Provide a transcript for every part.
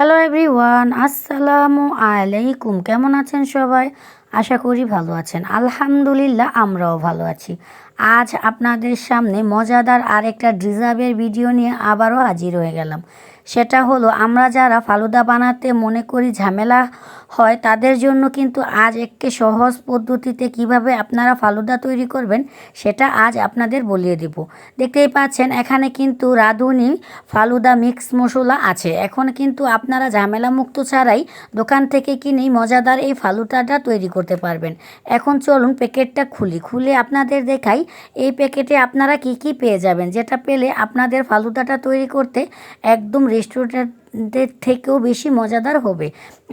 Hello everyone আসসালামু আলাইকুম কেমন আছেন সবাই? আশা করি ভালো আছেন। আলহামদুলিল্লাহ, আমরাও ভালো আছি। আজ আপনাদের সামনে মজাদার আরেকটা ডিজার্ভের ভিডিও নিয়ে আবারও হাজির হয়ে গেলাম। সেটা হলো, আমরা যারা ফালুদা বানাতে মনে করি ঝামেলা হয়, তাদের জন্য কিন্তু আজ একটি সহজ পদ্ধতিতে কীভাবে আপনারা ফালুদা তৈরি করবেন, সেটা আজ আপনাদের বলিয়ে দিব। দেখতেই পাচ্ছেন, এখানে কিন্তু রাঁধুনি, ফালুদা মিক্স মশলা আছে। এখন কিন্তু আপনারা ঝামেলা মুক্ত ছাড়াই দোকান থেকে কিনেই মজাদার এই ফালুদাটা তৈরি করতে পারবেন। এখন চলুন প্যাকেটটা খুলি। খুলে আপনাদের দেখাই, এই প্যাকেটে আপনারা কি কি পেয়ে যাবেন, যেটা পেলে আপনাদের ফালুদাটা তৈরি করতে একদম রেস্টুরেন্টের থেকেও বেশি মজাদার হবে।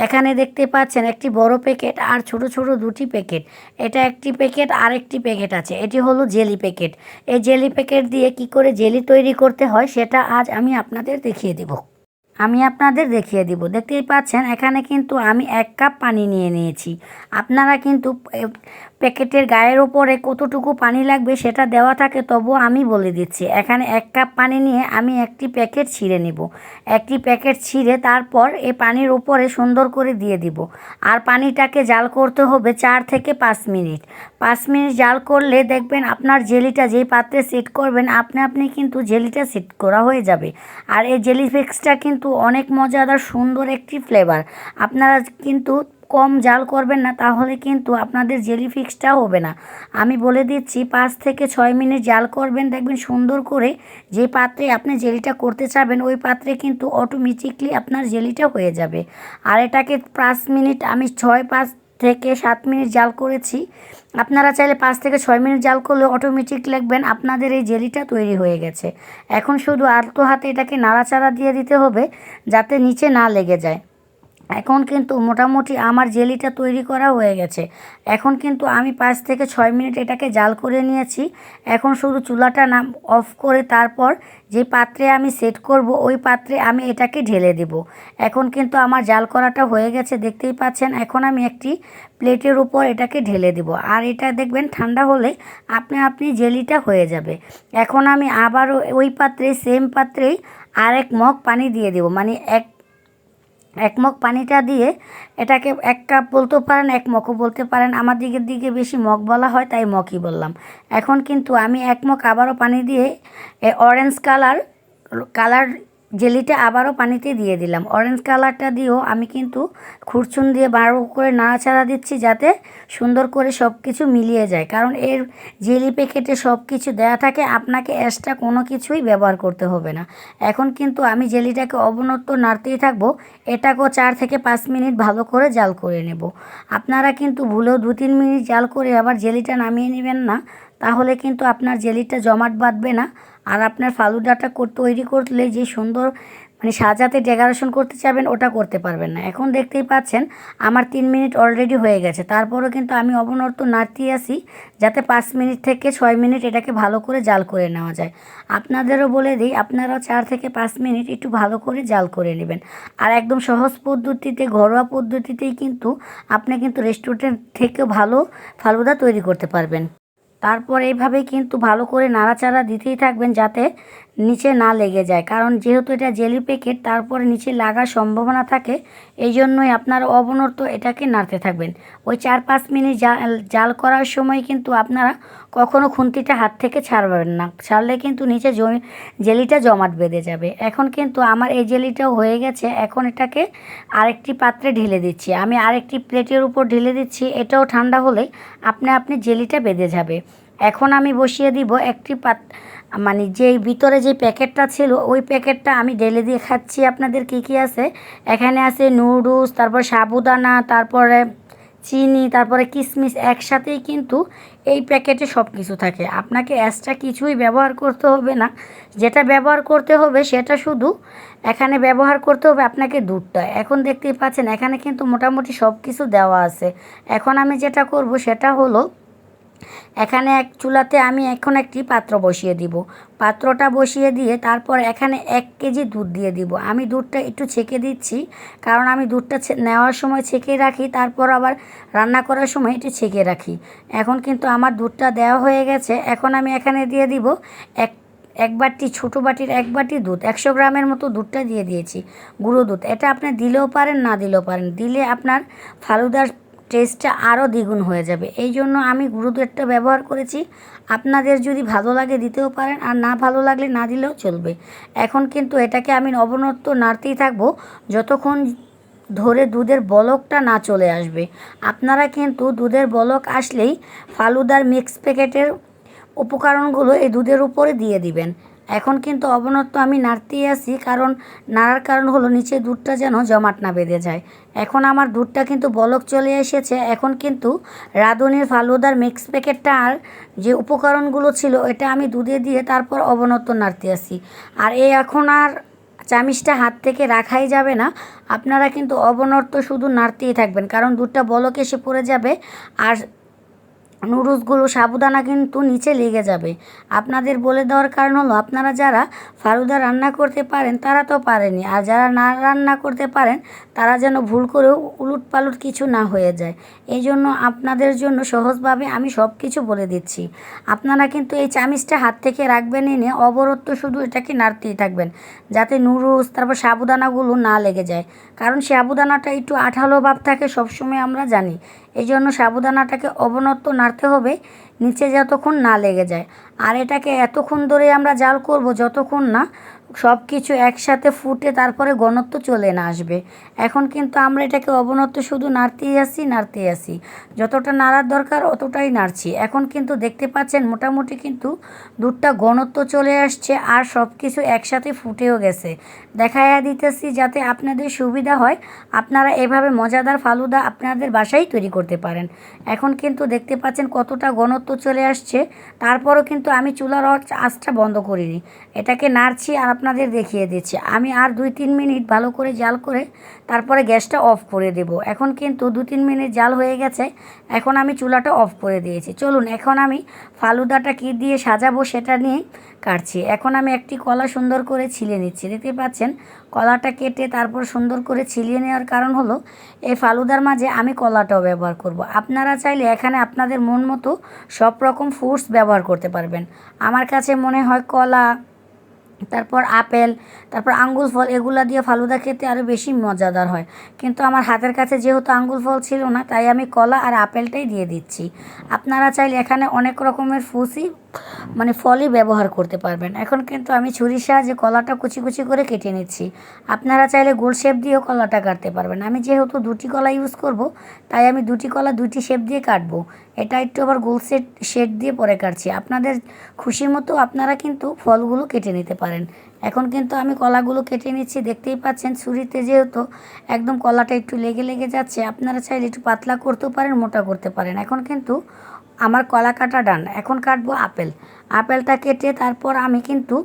এখানে দেখতে পাচ্ছেন একটি বড় প্যাকেট আর ছোট ছোট দুটি প্যাকেট। এটা একটি প্যাকেট আর একটি প্যাকেট আছে। এটি হলো জেলি প্যাকেট। এই জেলি প্যাকেট দিয়ে কি করে জেলি তৈরি করতে হয় সেটা আজ আমি আপনাদের দেখিয়ে দেব। আমি আপনাদের দেখিয়ে দিব। দেখতেই পাচ্ছেন এখানে কিন্তু আমি এক কাপ পানি নিয়ে নিয়েছি। আপনারা কিন্তু প্যাকেটের গায়ের ওপরে কতটুকু পানি লাগবে সেটা দেওয়া থাকে, তবুও আমি বলে দিচ্ছি। এখানে এক কাপ পানি নিয়ে আমি একটি প্যাকেট ছিঁড়ে নেব। একটি প্যাকেট ছিঁড়ে তারপর এই পানির উপরে সুন্দর করে দিয়ে দিব। আর পানিটাকে জাল করতে হবে চার থেকে পাঁচ মিনিট। পাঁচ মিনিট জাল করলে দেখবেন আপনার জেলিটা যেই পাত্রে সেট করবেন, আপনি আপনি কিন্তু জেলিটা সেট করা হয়ে যাবে। আর এই জেলি ফিক্সটা কিন্তু অনেক মজাদার, সুন্দর একটি ফ্লেভার। আপনারা কিন্তু কম জাল করবেন না, তাহলে কিন্তু আপনাদের জেলি ফিক্সটা হবে না। আমি বলে দিচ্ছি, পাঁচ থেকে ছয় মিনিট জাল করবেন, দেখবেন সুন্দর করে যে পাত্রে আপনি জেলিটা করতে চাবেন, ওই পাত্রে কিন্তু অটোমেটিকলি আপনার জেলিটা হয়ে যাবে। আর এটাকে পাঁচ মিনিট, আমি ছয়, পাঁচ থেকে সাত মিনিট জাল করেছি। আপনারা চাইলে পাঁচ থেকে ছয় মিনিট জাল করলে অটোমেটিক লাগবেন আপনাদের এই জেলিটা তৈরি হয়ে গেছে। এখন শুধু আলতো হাতে এটাকে নাড়াচাড়া দিয়ে দিতে হবে, যাতে নিচে না লেগে যায়। এখন কিন্তু মোটামুটি আমার জেলিটা তৈরি করা হয়ে গেছে। এখন কিন্তু আমি পাঁচ থেকে ছয় মিনিট এটাকে জাল করে নিয়েছি। এখন শুধু চুলাটা নাম অফ করে তারপর যে পাত্রে আমি সেট করব, ওই পাত্রে আমি এটাকে ঢেলে দেব। এখন কিন্তু আমার জাল করাটা হয়ে গেছে, দেখতেই পাচ্ছেন। এখন আমি একটি প্লেটের উপর এটাকে ঢেলে দেব। আর এটা দেখবেন, ঠান্ডা হলে আপনি আপনি জেলিটা হয়ে যাবে। এখন আমি আবারও ওই পাত্রে সেম পাত্রেই আরেক মগ পানি দিয়ে দেব। মানে এক এক মগ পানিটা দিয়ে এটাকে এক কাপ বলতেও পারেন, এক মগও বলতে পারেন। আমার দিকের দিকে বেশি মগ বলা হয়, তাই মগই বললাম। এখন কিন্তু আমি এক মগ আবারও পানি দিয়ে অরেঞ্জ কালার কালার জেলিটা আবারও পানিতে দিয়ে দিলাম। অরেঞ্জ কালারটা দিয়েও আমি কিন্তু খুরচুন দিয়ে বারো করে নাড়াচাড়া দিচ্ছি যাতে সুন্দর করে সব কিছু মিলিয়ে যায়। কারণ এর জেলি প্যাকেটে সব কিছু দেওয়া থাকে, আপনাকে এক্সট্রা কোনো কিছুই ব্যবহার করতে হবে না। এখন কিন্তু আমি জেলিটাকে অবনত নাড়তেই থাকব। এটাকেও চার থেকে পাঁচ মিনিট ভালো করে জাল করে নেব। আপনারা কিন্তু ভুলেও দু তিন মিনিট জাল করে আবার জেলিটা নামিয়ে নেবেন না। তাহলে কিন্তু আপনার জেলিটা জমাট বাঁধবে না। আর আপনার ফালুদাটা তৈরি করলে যে সুন্দর মানে সাজাতে ডেকোরেশন করতে চাবেন ওটা করতে পারবেন না। এখন দেখতেই পাচ্ছেন, আমার তিন মিনিট অলরেডি হয়ে গেছে। তারপরেও কিন্তু আমি অবনর্ত নাড়তেই আসি যাতে পাঁচ মিনিট থেকে ছয় মিনিট এটাকে ভালো করে জাল করে নেওয়া যায়। আপনাদেরও বলে দিই, আপনারাও চার থেকে পাঁচ মিনিট একটু ভালো করে জাল করে নেবেন। আর একদম সহজ পদ্ধতিতে, ঘরোয়া পদ্ধতিতেই কিন্তু আপনি কিন্তু রেস্টুরেন্ট থেকে ভালো ফালুদা তৈরি করতে পারবেন। তারপর এইভাবে কিন্তু ভালো করে নাড়াচাড়া দিতেই থাকবেন যাতে নিচে না লেগে যায়। কারণ যেহেতু এটা জেলি প্যাকেট, তারপরে নিচে লাগার সম্ভাবনা থাকে এই জন্যই আপনার অবনর্ত এটাকে নাড়তে থাকবেন। ওই চার পাঁচ মিনিট জাল করার সময় কিন্তু আপনারা কখনো খুন্তিটা হাত থেকে ছাড়বেন না। ছাড়লে কিন্তু নিচে জমি, জেলিটা জমাট বেঁধে যাবে। এখন কিন্তু আমার এই জেলিটাও হয়ে গেছে। এখন এটাকে আরেকটি পাত্রে ঢেলে দিচ্ছি। আমি আরেকটি প্লেটের উপর ঢেলে দিচ্ছি। এটাও ঠান্ডা হলে আপনি আপনি জেলিটা বেঁধে যাবে। এখন আমি বসিয়ে দিব একটি পাত মানে যেই ভিতরে যে প্যাকেটটা ছিল, ওই প্যাকেটটা আমি ঢেলে দিয়ে খাচ্ছি। আপনাদের কি কি আছে? এখানে আছে নুডলস, তারপর সাবুদানা, তারপরে চিনি, তারপরে কিশমিশ একসাথেই কিন্তু এই প্যাকেটে সব কিছু থাকে। আপনাকে এক্সট্রা কিছুই ব্যবহার করতে হবে না। যেটা ব্যবহার করতে হবে সেটা শুধু এখানে ব্যবহার করতে হবে আপনাকে দুধটা। এখন দেখতেই পাচ্ছেন, এখানে কিন্তু মোটামুটি সব কিছু দেওয়া আছে। এখন আমি যেটা করব সেটা হলো এখানে এক চুলাতে আমি এখন একটি পাত্র বসিয়ে দিব। পাত্রটা বসিয়ে দিয়ে তারপর এখানে এক কেজি দুধ দিয়ে দিব। আমি দুধটা একটু ছেঁকে দিচ্ছি, কারণ আমি দুধটা নেওয়ার সময় ছেঁকে রাখি, তারপর আবার রান্না করার সময় একটু ছেঁকে রাখি। এখন কিন্তু আমার দুধটা দেওয়া হয়ে গেছে। এখন আমি এখানে দিয়ে দিব এক এক বাটি, ছোটো বাটির এক বাটি দুধ। একশো গ্রামের মতো দুধটা দিয়ে দিয়েছি। গুঁড়ো দুধ। এটা আপনি দিলেও পারেন, না দিলেও পারেন। দিলে আপনার ফালুদার টেস্টটা আরও দ্বিগুণ হয়ে যাবে। এই জন্য আমি গুঁড়ো ব্যবহার করেছি। আপনাদের যদি ভালো লাগে দিতেও পারেন, আর না ভালো লাগলে না দিলেও চলবে। এখন কিন্তু এটাকে আমি অবনত্ব নাড়তেই থাকব। যতক্ষণ ধরে দুধের বলকটা না চলে আসবে। আপনারা কিন্তু দুধের বলক আসলেই ফালুদার মিক্স প্যাকেটের উপকরণগুলো এই দুধের উপরে দিয়ে দিবেন। এখন কিন্তু অবনত্ব আমি নাড়তেই আসি কারণ নাড়ার কারণ হলো নিচে দুধটা যেন জমাট না বেঁধে যায়। এখন আমার দুধটা কিন্তু বলক চলে এসেছে। এখন কিন্তু রাঁধুনির ফালুদার মিক্স প্যাকেটটা আর যে উপকরণগুলো ছিল এটা আমি দুধে দিয়ে তারপর অবনত্ব নাড়তে আসি আর এই এখন আর চামিচটা হাত থেকে রাখাই যাবে না। আপনারা কিন্তু অবনর্ত শুধু নাড়তেই থাকবেন, কারণ দুধটা বলক এসে পড়ে যাবে। আর নুডলসগুলো সাবুদানা কিন্তু নিচে লেগে যাবে। আপনাদের বলে দেওয়ার কারণ হলো, আপনারা যারা ফালুদা রান্না করতে পারেন, তারা তো পারেনি। আর যারা না রান্না করতে পারেন, তারা যেন ভুল করেও উলুট পালুট কিছু না হয়ে যায়। এই জন্য আপনাদের জন্য সহজভাবে আমি সব কিছু বলে দিচ্ছি। আপনারা কিন্তু এই চামিচটা হাত থেকে রাখবেন এনে অবরত্ব শুধু এটাকে নাড়তেই থাকবেন, যাতে নুডলস, তারপর সাবুদানাগুলো না লেগে যায়। কারণ সাবুদানাটা একটু আঠালো ভাব থাকে, সবসময় আমরা জানি। এই জন্য সাবুদানাটাকে অবনত নাড়তে হবে, নিচে যতক্ষণ না লেগে যায়। আর এটাকে এতক্ষণ ধরে আমরা জাল করব যতক্ষণ না সব কিছু একসাথে ফুটে তারপরে ঘনত্ব চলে না আসবে। এখন কিন্তু আমরা এটাকে অবনত্ব শুধু নাড়তেই আসি নাড়তেই আসি। যতটা নাড়ার দরকার অতটাই নাড়ছি। এখন কিন্তু দেখতে পাচ্ছেন মোটামুটি কিন্তু দুধটা ঘনত্ব চলে আসছে আর সব কিছু একসাথে ফুটেও গেছে। দেখাইয়া দিতেছি যাতে আপনাদের সুবিধা হয়। আপনারা এভাবে মজাদার ফালুদা আপনাদের বাসায় তৈরি করতে পারেন। এখন কিন্তু দেখতে পাচ্ছেন কতটা ঘনত্ব চলে আসছে। তারপরও কিন্তু আমি চুলার আঁচটা বন্ধ করিনি। এটাকে নাড়ছি আর আপনাদের দেখিয়ে দিচ্ছি। আমি আর দুই তিন মিনিট ভালো করে জাল করে তারপরে গ্যাসটা অফ করে দেব। এখন কিন্তু দু তিন মিনিট জাল হয়ে গেছে। এখন আমি চুলাটা অফ করে দিয়েছি। চলুন, এখন আমি ফালুদাটা কী দিয়ে সাজাবো সেটা নিয়ে কাটছি। এখন আমি একটি কলা সুন্দর করে ছিলে নিচ্ছি। দেখতে পাচ্ছেন, কলাটা কেটে তারপর সুন্দর করে ছিলিয়ে নেওয়ার কারণ হলো, এই ফালুদার মাঝে আমি কলাটাও ব্যবহার করব। আপনারা চাইলে এখানে আপনাদের মন মতো সব রকম ফ্রুটস ব্যবহার করতে পারবেন। আমার কাছে মনে হয় কলা তারপর আপেল, তারপর আঙ্গুল ফল, এগুলো দিয়ে ফালুদা খেতে আরও বেশি মজাদার হয়। কিন্তু আমার হাতের কাছে যেহেতু আঙ্গুল ফল ছিল না, তাই আমি কলা আর আপেলটাই দিয়ে দিচ্ছি। আপনারা চাইলে এখানে অনেক রকমের ফুসি মানে ফলই ব্যবহার করতে পারবেন। এখন কিন্তু আমি ছুরির সাহায্যে কলাটা কুচি কুচি করে কেটে নিচ্ছি। আপনারা চাইলে গোল শেপ দিয়েও কলাটা কাটতে পারবেন। আমি যেহেতু দুটি কলা ইউজ করব, তাই আমি দুটি কলা দুটি শেপ দিয়ে কাটবো। এটা একটু আবার গোল সেট শেড দিয়ে পরে কাটছি। আপনাদের খুশির মতো আপনারা কিন্তু ফলগুলো কেটে নিতে পারেন এখন কিন্তু আমি কলাগুলো কেটে নিচ্ছি, দেখতেই পাচ্ছেন ছুরিতে যেহেতু একদম কলাটা একটু লেগে লেগে যাচ্ছে, আপনারা চাইলে একটু পাতলা করতেও পারেন, মোটা করতে পারেন। এখন কিন্তু আমার কলা কাটা ডান, এখন কাটবো আপেল। আপেলটা কেটে তারপর আমি কিন্তু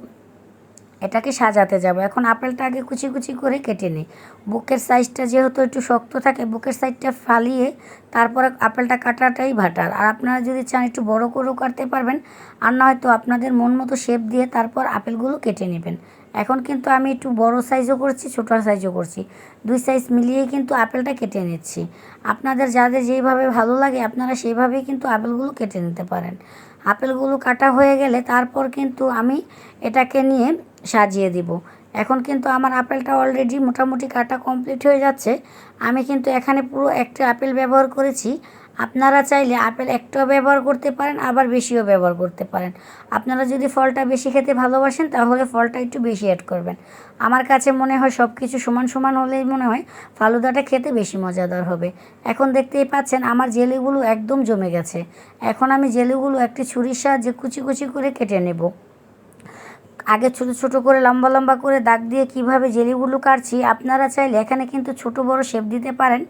এটাকে সাজাতে যাব। এখন আপেলটা আগে কুচি কুচি করে কেটে নিই। বুকের সাইজটা যেহেতু একটু শক্ত থাকে, বুকের সাইজটা ফালিয়ে তারপরে আপেলটা কাটাটাই ভাটার আর আপনারা যদি চান একটু বড় করেও কাটতে পারবেন, আর না হয়তো আপনাদের মন মতো শেপ দিয়ে তারপর আপেলগুলো কেটে নেবেন। এখন কিন্তু আমি একটু বড় সাইজও করছি ছোটো সাইজও করছি। দুই সাইজ মিলিয়েই কিন্তু আপেলটা কেটে নিচ্ছি। আপনাদের যাদের যেইভাবে ভালো লাগে, আপনারা সেইভাবেই কিন্তু আপেলগুলো কেটে নিতে পারেন। আপেলগুলো কাটা হয়ে গেলে তারপর কিন্তু আমি এটাকে নিয়ে সাজিয়ে দিব। এখন কিন্তু আমার আপেলটা অলরেডি মোটামুটি কাটা কমপ্লিট হয়ে যাচ্ছে। আমি কিন্তু এখানে পুরো একটা আপেল ব্যবহার করেছি। আপনারা চাইলে আপেল একটাও ব্যবহার করতে পারেন, আবার বেশিও ব্যবহার করতে পারেন। আপনারা যদি ফলটা বেশি খেতে ভালোবাসেন, তাহলে ফলটা একটু বেশি অ্যাড করবেন। আমার কাছে মনে হয় সব কিছু সমান সমান হলেই মনে হয় ফালুদাটা খেতে বেশি মজাদার হবে। এখন দেখতেই পাচ্ছেন আমার জেলিগুলো একদম জমে গেছে। এখন আমি জেলিগুলো একটি ছুরির সাহায্যে কুচি কুচি করে কেটে নেব। আগে ছোট ছোট করে, লম্বা লম্বা করে দাগ দিয়ে কীভাবে জেলিগুলো কাটছি, আপনারা চাইলে এখানে কিন্তু ছোট বড় শেপ দিতে পারেন।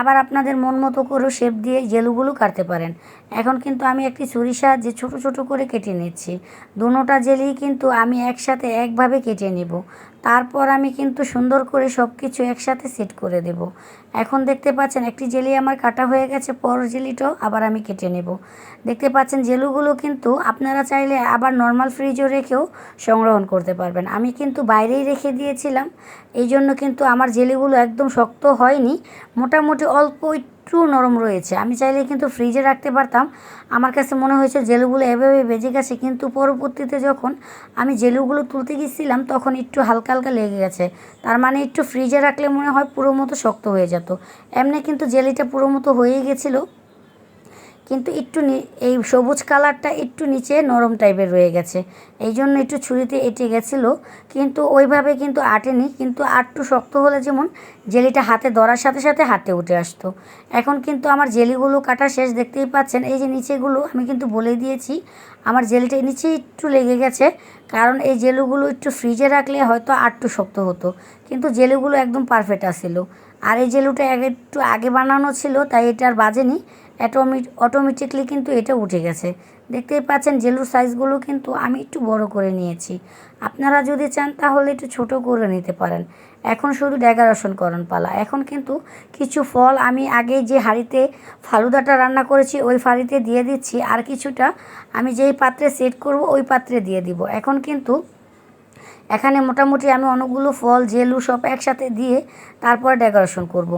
আবার আপনাদের মন মতো করেও শেপ দিয়ে জেলুগুলো কাটতে পারেন। এখন কিন্তু আমি একটি ছুরির সাহায্যে ছোট ছোট করে কেটে নিচ্ছি। দুনোটা জেলি কিন্তু আমি একসাথে একভাবে কেটে নেব। তারপর আমি কিন্তু সুন্দর করে সব কিছু একসাথে সেট করে দেব। এখন দেখতে পাচ্ছেন একটি জেলি আমার কাটা হয়ে গেছে, পর জেলিটাও আবার আমি কেটে নেব। দেখতে পাচ্ছেন জেলুগুলো কিন্তু আপনারা চাইলে আবার নর্মাল ফ্রিজও রেখেও সংগ্রহণ করতে পারবেন। আমি কিন্তু বাইরেই রেখে দিয়েছিলাম এই জন্য কিন্তু আমার জেলিগুলো একদম শক্ত হয়নি। মোটামুটি অল্প একটু নরম রয়েছে। আমি চাইলে কিন্তু ফ্রিজে রাখতে পারতাম। আমার কাছে মনে হয়েছে জেলুগুলো এভাবে বেজে গেছে, কিন্তু পরবর্তীতে যখন আমি জেলুগুলো তুলতে গিয়েছিলাম তখন একটু হালকা হালকা লেগে গেছে। তার মানে একটু ফ্রিজে রাখলে মনে হয় পুরো মতো শক্ত হয়ে যেত। এমনি কিন্তু জেলিটা পুরো মতো হয়েই গেছিল। কিন্তু একটু এই সবুজ কালারটা একটু নিচে নরম টাইপের রয়ে গেছে। এই জন্য একটু ছুরিতে এঁটে গেছিল, কিন্তু ওইভাবে কিন্তু আটেনি, কিন্তু আটটু শক্ত হলে যেমন জেলিটা হাতে ধরার সাথে সাথে হাতে উঠে আসতো। এখন কিন্তু আমার জেলিগুলো কাটা শেষ, দেখতেই পাচ্ছেন, এই যে নিচেগুলো আমি কিন্তু বলে দিয়েছি, আমার জেলিটা নিচে একটু লেগে গেছে, কারণ এই জেলুগুলো একটু ফ্রিজে রাখলে হয়তো আটটু শক্ত হতো, কিন্তু জেলুগুলো একদম পারফেক্ট আসছিল আর এই জেলুটা একটু আগে বানানো ছিল, তাই এটা আর বাজেনি অটোমেটিকলি কিন্তু এটা উঠে গেছে। দেখতেই পাচ্ছেন জেলুর সাইজগুলো কিন্তু আমি একটু বড় করে নিয়েছি। আপনারা যদি চান তাহলে একটু ছোট করে নিতে পারেন। এখন শুধু ডেকোরেশন করণ পালা। এখন কিন্তু কিছু ফল আমি আগে যে হাঁড়িতে ফালুদাটা রান্না করেছি, ওই ফাঁড়িতে দিয়ে দিচ্ছি। আর কিছুটা আমি যেই পাত্রে সেট করব, ওই পাত্রে দিয়ে দিব। এখন কিন্তু এখানে মোটামুটি আমি অনেকগুলো ফল, জেলু সব একসাথে দিয়ে তারপর ডেকোরেশন করব।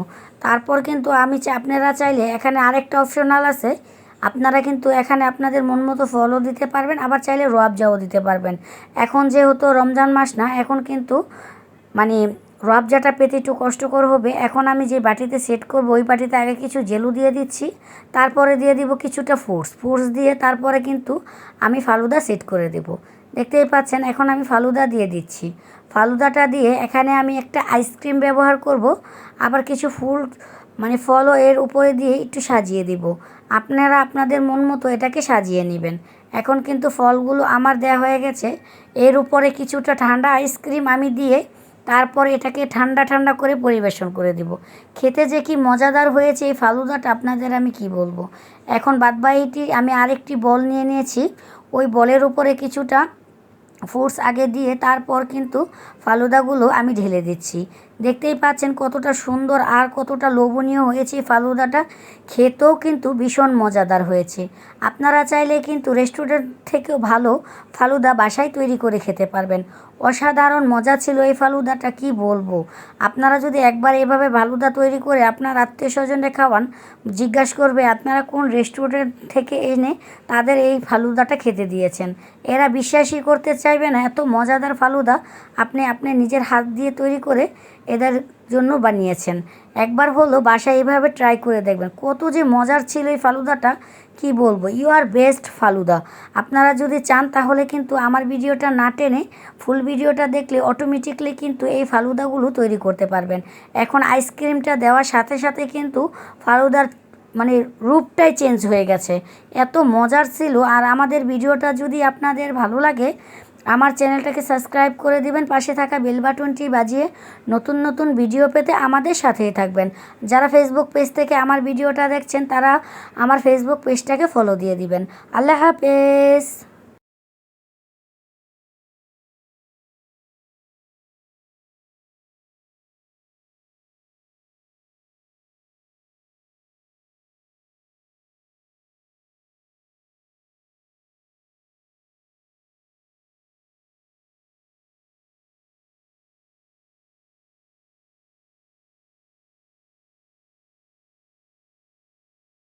তারপর কিন্তু আমি আপনারা চাইলে এখানে আরেকটা অপশনাল আছে। আপনারা কিন্তু এখানে আপনাদের মন মতো ফলও দিতে পারবেন, আবার চাইলে রোয়াবজাও দিতে পারবেন। এখন যেহেতু রমজান মাস না, এখন কিন্তু মানে রবজাটা পেতে একটু কষ্টকর হবে। এখন আমি যে বাটিতে সেট করব, ওই বাটিতে আগে কিছু জেলু দিয়ে দিচ্ছি, তারপরে দিয়ে দিব কিছুটা ফ্রুটস ফ্রুটস দিয়ে তারপরে কিন্তু আমি ফালুদা সেট করে দেব। দেখতেই পাচ্ছেন, এখন আমি ফালুদা দিয়ে দিচ্ছি। ফালুদাটা দিয়ে এখানে আমি একটা আইসক্রিম ব্যবহার করব, আবার কিছু ফুল মানে ফলও এর উপরে দিয়ে একটু সাজিয়ে দিব। আপনারা আপনাদের মন মতো এটাকে সাজিয়ে নেবেন। এখন কিন্তু ফলগুলো আমার দেয়া হয়ে গেছে। এর উপরে কিছুটা ঠান্ডা আইসক্রিম আমি দিয়ে তারপর এটাকে ঠান্ডা ঠান্ডা করে পরিবেশন করে দিব। খেতে যে কি মজাদার হয়েছে এই ফালুদাটা আপনাদের আমি কি বলব? এখন বাদবাকিটি আমি আরেকটি বল নিয়ে নিয়েছি। ওই বলের উপরে কিছুটা ফ্রুটস আগে দিয়ে তারপর কিন্তু ফালুদাগুলো আমি ঢেলে দিচ্ছি। দেখতেই পাচ্ছেন কতটা সুন্দর আর কতটা লোভনীয় হয়েছে ফালুদাটা। খেতেও কিন্তু ভীষণ মজাদার হয়েছে। আপনারা চাইলে কিন্তু রেস্টুরেন্ট থেকেও ভালো ফালুদা বাসায় তৈরি করে খেতে পারবেন। অসাধারণ মজা ছিল এই ফালুদাটা, কি বলব? আপনারা যদি একবার এভাবে ফালুদা তৈরি করে আপনার আত্মীয় স্বজনরে খাওয়ান, জিজ্ঞাসা করবে আপনারা কোন রেস্টুরেন্ট থেকে এনে তাদের এই ফালুদাটা খেতে দিয়েছেন। এরা বিশ্বাসই করতে চাইবে না, এত মজাদার ফালুদা আপনি আপনি নিজের হাত দিয়ে তৈরি করে এদের জন্য বানিয়েছেন। একবার হলো বাসায় এভাবে ট্রাই করে দেখবেন। কত যে মজার ছিল এই ফালুদাটা, কি বলব? You are best falooda. আপনারা যদি চান তাহলে কিন্তু আমার ভিডিওটা না টেনে ফুল ভিডিওটা দেখলে অটোমেটিকলি কিন্তু এই ফালুদাগুলো তৈরি করতে পারবেন। এখন আইসক্রিমটা দেওয়ার সাথে সাথে কিন্তু ফালুদার মানে রূপটাই চেঞ্জ হয়ে গেছে। এত মজার ছিল। আর আমাদের ভিডিওটা যদি আপনাদের ভালো লাগে আমার চ্যানেলটাকে সাবস্ক্রাইব করে দিবেন, পাশে থাকা বেল বাটনটি বাজিয়ে নতুন নতুন ভিডিও পেতে আমাদের সাথেই থাকবেন। যারা ফেসবুক পেজ থেকে আমার ভিডিওটা দেখছেন, তারা আমার ফেসবুক পেজটাকে ফলো দিয়ে দিবেন। আল্লাহ হাফেজ।